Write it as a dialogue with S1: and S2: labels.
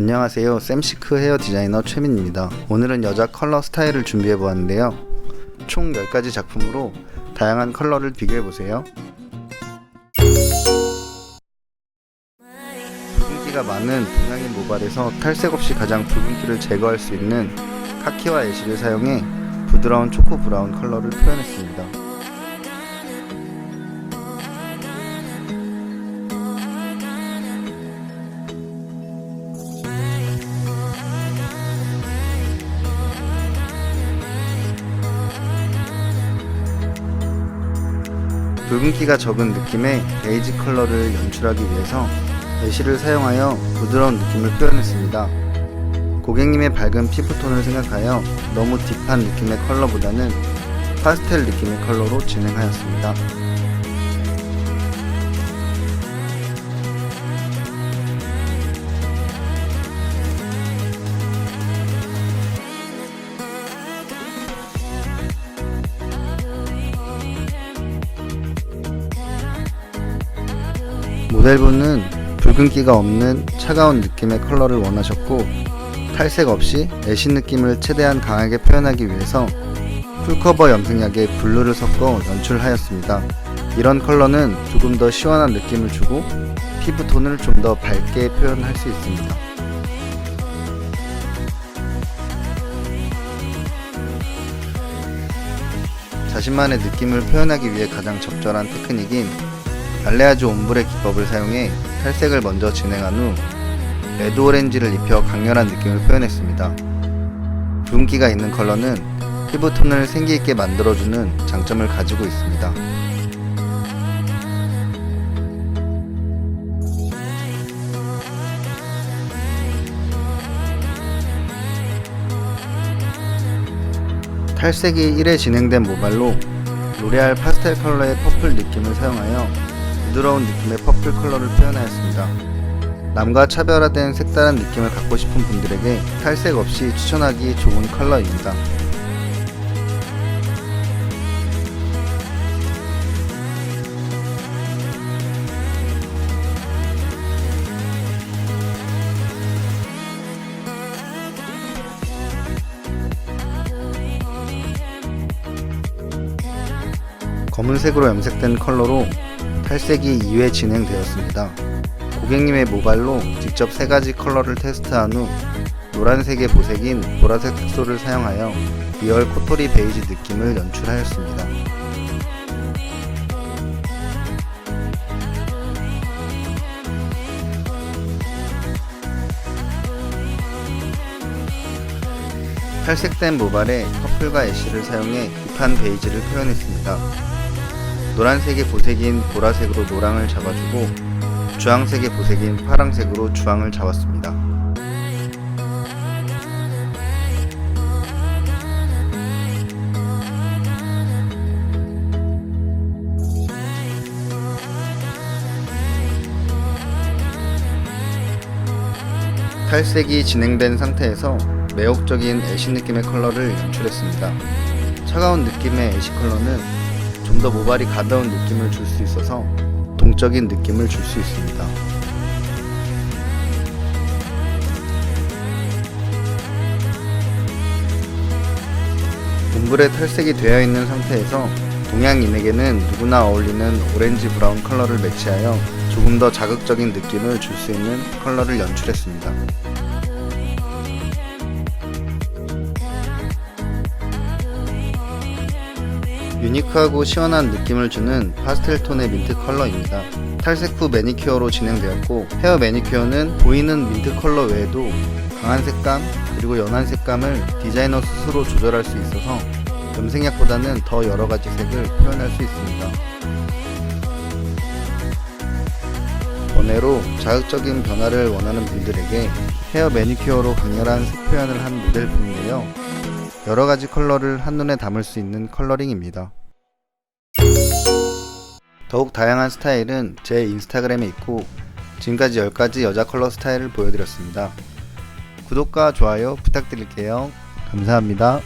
S1: 안녕하세요. 샘시크 헤어 디자이너 최민입니다. 오늘은 여자 컬러 스타일을 준비해 보았는데요. 총 10가지 작품으로 다양한 컬러를 비교해 보세요. 붉은기가 많은 동양인 모발에서 탈색 없이 가장 붉은기를 제거할 수 있는 카키와 애쉬를 사용해 부드러운 초코 브라운 컬러를 표현했습니다. 붉은기가 적은 느낌의 베이지 컬러를 연출하기 위해서 애쉬를 사용하여 부드러운 느낌을 표현했습니다. 고객님의 밝은 피부톤을 생각하여 너무 딥한 느낌의 컬러보다는 파스텔 느낌의 컬러로 진행하였습니다. 모델분은 붉은기가 없는 차가운 느낌의 컬러를 원하셨고 탈색 없이 애쉬 느낌을 최대한 강하게 표현하기 위해서 풀커버 염색약에 블루를 섞어 연출하였습니다. 이런 컬러는 조금 더 시원한 느낌을 주고 피부 톤을 좀 더 밝게 표현할 수 있습니다. 자신만의 느낌을 표현하기 위해 가장 적절한 테크닉인 알레아주 옴브레 기법을 사용해 탈색을 먼저 진행한 후 레드 오렌지를 입혀 강렬한 느낌을 표현했습니다. 붉은기가 있는 컬러는 피부톤을 생기있게 만들어주는 장점을 가지고 있습니다. 탈색이 1회 진행된 모발로 로레알 파스텔 컬러의 퍼플 느낌을 사용하여 부드러운 느낌의 퍼플 컬러를 표현하였습니다. 남과 차별화된 색다른 느낌을 갖고 싶은 분들에게 탈색 없이 추천하기 좋은 컬러입니다. 검은색으로 염색된 컬러로 탈색이 2회 진행되었습니다. 고객님의 모발로 직접 세 가지 컬러를 테스트한 후 노란색의 보색인 보라색 색소를 사용하여 리얼 코토리 베이지 느낌을 연출하였습니다. 탈색된 모발에 퍼플과 애쉬를 사용해 딥한 베이지를 표현했습니다. 노란색의 보색인 보라색으로 노랑을 잡아주고 주황색의 보색인 파랑색으로 주황을 잡았습니다. 탈색이 진행된 상태에서 매혹적인 애쉬 느낌의 컬러를 연출했습니다. 차가운 느낌의 애쉬 컬러는 좀 더 모발이 가벼운 느낌을 줄 수 있어서 동적인 느낌을 줄 수 있습니다. 옴브레 탈색이 되어 있는 상태에서 동양인에게는 누구나 어울리는 오렌지 브라운 컬러를 매치하여 조금 더 자극적인 느낌을 줄 수 있는 컬러를 연출했습니다. 유니크하고 시원한 느낌을 주는 파스텔 톤의 민트 컬러입니다. 탈색 후 매니큐어로 진행되었고 헤어 매니큐어는 보이는 민트 컬러 외에도 강한 색감 그리고 연한 색감을 디자이너 스스로 조절할 수 있어서 염색약보다는 더 여러가지 색을 표현할 수 있습니다. 번외로 자극적인 변화를 원하는 분들에게 헤어 매니큐어로 강렬한 색 표현을 한 모델분인데요. 여러 가지 컬러를 한눈에 담을 수 있는 컬러링입니다. 더욱 다양한 스타일은 제 인스타그램에 있고 지금까지 10가지 여자 컬러 스타일을 보여드렸습니다. 구독과 좋아요 부탁드릴게요. 감사합니다.